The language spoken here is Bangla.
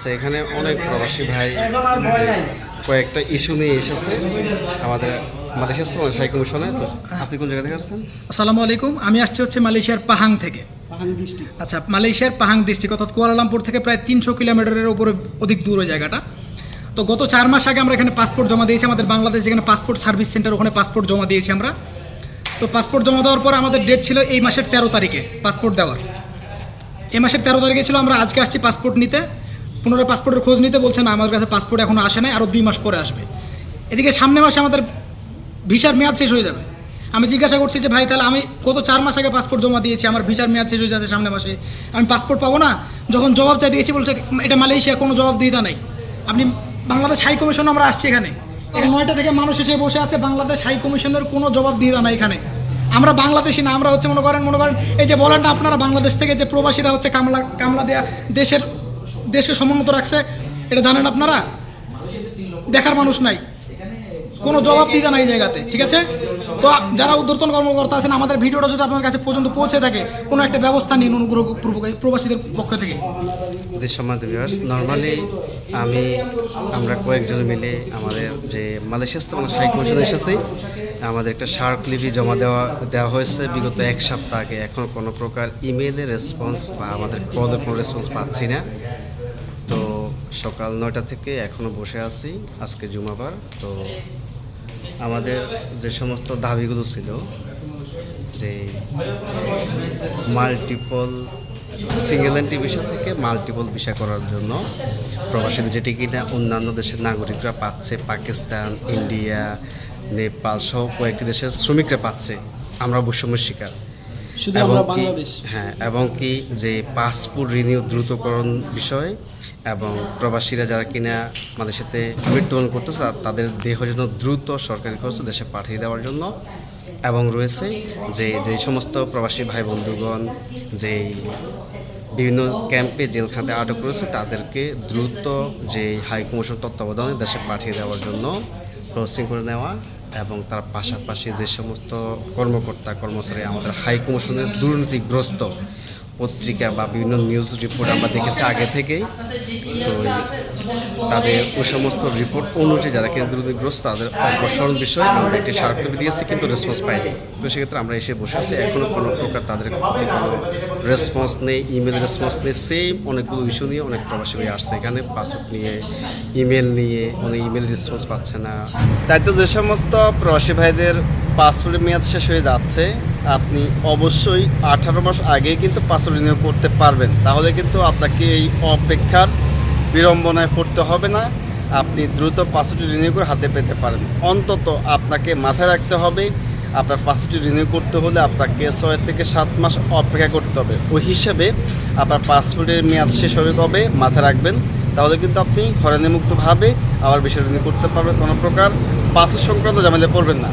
আচ্ছা এখানে অনেক প্রবাসী ভাই কয়েকটা ইস্যু নিয়ে এসেছে আমাদের মালয়েশিয়া স্থল হাই কমিশনে। তো আপনি কোন জায়গা থেকে আসছেন? আসসালামু আলাইকুম আমি আসছি হচ্ছে মালয়েশিয়ার পাহাং থেকে। আচ্ছা মালয়েশিয়ার পাহাং ডিস্ট্রিক্ট অর্থাৎ কুয়ালালামপুর থেকে প্রায় তিনশো কিলোমিটারের উপরে অধিক দূর ওই জায়গাটা। তো গত চার মাস আগে আমরা এখানে পাসপোর্ট জমা দিয়েছি আমাদের বাংলাদেশ যেখানে পাসপোর্ট সার্ভিস সেন্টার ওখানে পাসপোর্ট জমা দিয়েছি আমরা। তো পাসপোর্ট জমা দেওয়ার পর আমাদের ডেট ছিল এই মাসের তেরো তারিখে পাসপোর্ট দেওয়ার। এই মাসের তেরো তারিখে ছিল আমরা আজকে আসছি পাসপোর্ট নিতে। পুনরায় পাসপোর্টের খোঁজ নিতে বলছে না, আমাদের কাছে পাসপোর্ট এখনও আসে নাই আরও দুই মাস পরে আসবে। এদিকে সামনে মাসে আমাদের ভিসার মেয়াদ শেষ হয়ে যাবে। আমি জিজ্ঞাসা করছি যে, ভাই, তাহলে আমি গত চার মাস আগে পাসপোর্ট জমা দিয়েছি, আমার ভিসার মেয়াদ শেষ হয়ে যাচ্ছে সামনে মাসে, আমি পাসপোর্ট পাবো না? যখন জবাব চাই দিয়েছি, বলছে, এটা মালয়েশিয়া, কোনো জবাব দিতে নাই। আপনি বাংলাদেশ হাই কমিশন আমরা আসছি এখানে। নয়টা থেকে মানুষ এসে বসে আছে, বাংলাদেশ হাই কমিশনের কোনো জবাব দিয়ে না এখানে। আমরা বাংলাদেশি না, আমরা হচ্ছে মনে করেন মনে করেন, এই যে বলেন না আপনারা, বাংলাদেশ থেকে যে প্রবাসীরা হচ্ছে কামলা কামলা দেয়া দেশের দেশকে সমুন্নত রাখছে, এটা জানেন আপনারা? দেখার মানুষ নাই। কোনো জবাব দিতে নাই জায়গাতে, ঠিক আছে? তো যারা উদ্যতন কর্মকর্তা আছেন, আমাদের ভিডিওটা যদি আপনার কাছে পর্যন্ত পৌঁছে থাকে, কোনো একটা ব্যবস্থা নিন অনুগ্রহ প্রবাসীদের পক্ষ থেকে। যে সম্মানিত ভিউয়ার্স নর্মালি আমি, আমরা কয়েকজন মিলে আমাদের যে মালয়েশিয়া স্থল হাই কমিশনে এসেছি। আমাদের একটা শার্ক লিপি জমা দেওয়া দেওয়া হয়েছে বিগত এক সপ্তাহ আগে। এখন কোনো প্রকার ইমেলের রেসপন্স বা আমাদের কলের কোনো রেসপন্স পাচ্ছি না। সকাল নয়টা থেকে এখনও বসে আছি আজকে জুমাবার তো আমাদের যে সমস্ত দাবিগুলো ছিল যে মাল্টিপল সিঙ্গেল এন্ট্রি ভিসা থেকে মাল্টিপল ভিসা করার জন্য প্রবাসীদের যেটি কিনা অন্যান্য দেশের নাগরিকরা পাচ্ছে পাকিস্তান ইন্ডিয়া নেপাল সহ কয়েকটি দেশের শ্রমিকরা পাচ্ছে আমরা বৈষম্যের শিকার। শুধু এবং কি- হ্যাঁ এবং কি যে পাসপোর্ট রিনিউ দ্রুতকরণ বিষয় এবং প্রবাসীরা যারা কিনা আমাদের সাথে মৃত্যুবরণ করতেছে তাদের দেহ যেন দ্রুত সরকারি খরচে দেশে পাঠিয়ে দেওয়ার জন্য এবং রয়েছে যে যে সমস্ত প্রবাসী ভাই বন্ধুগণ, যে বিভিন্ন ক্যাম্পে, জেলখানাতে আটক রয়েছে, তাদেরকে দ্রুত যে হাই কমিশন তত্ত্বাবধানে দেশে পাঠিয়ে দেওয়ার জন্য প্রসেসিং করে নেওয়া এবং তার পাশাপাশি যে সমস্ত কর্মকর্তা, কর্মচারী আমাদের হাই কমিশনের দুর্নীতিগ্রস্ত পত্রিকা বা বিভিন্ন নিউজ রিপোর্ট আমরা দেখেছি আগে থেকেই। তো তাদের ওই সমস্ত রিপোর্ট অনুযায়ী যারা কেন্দ্র দুর্নীতিগ্রস্ত তাদের অপসারণ বিষয়ে আমরা একটি স্মারকলিপি দিয়েছি, কিন্তু রেসপন্স পাইনি। তো সেক্ষেত্রে আমরা এসে বসে আছি। এখনও কোনো প্রকার তাদের কোনো রেসপন্স নেই ইমেল রেসপন্স নেই। সেম অনেকগুলো ইস্যু নিয়ে অনেক প্রবাসী ভাই আসছে এখানে পাসওয়ার্ড নিয়ে ইমেল নিয়ে অনেক ইমেল রেসপন্স পাচ্ছে না। তাই তো যে সমস্ত প্রবাসী ভাইদের পাসপোর্টের মেয়াদ শেষ হয়ে যাচ্ছে, আপনি অবশ্যই আঠারো মাস আগেই কিন্তু পাসওয়ার্ড রিনিউ করতে পারবেন। তাহলে কিন্তু আপনাকে এই অপেক্ষার বিড়ম্বনায় পড়তে হবে না, আপনি দ্রুত পাসওয়ার্ড রিনিউ করে হাতে পেতে পারেন। অন্তত আপনাকে মাথায় রাখতে হবে, আপনার পাসওয়ার্ড রিনিউ করতে হলে আপনাকে ছয় থেকে সাত মাস অপেক্ষা করতে হবে। ওই হিসাবে আপনার পাসপোর্টের মেয়াদ শেষ হবে কবে মাথায় রাখবেন। তাহলে কিন্তু আপনি হরানিমুক্তভাবে আবার বিষয় রিনিউ করতে পারবেন। কোনো প্রকার পাসওয়ার্ড সংক্রান্ত জামালে পড়বেন না।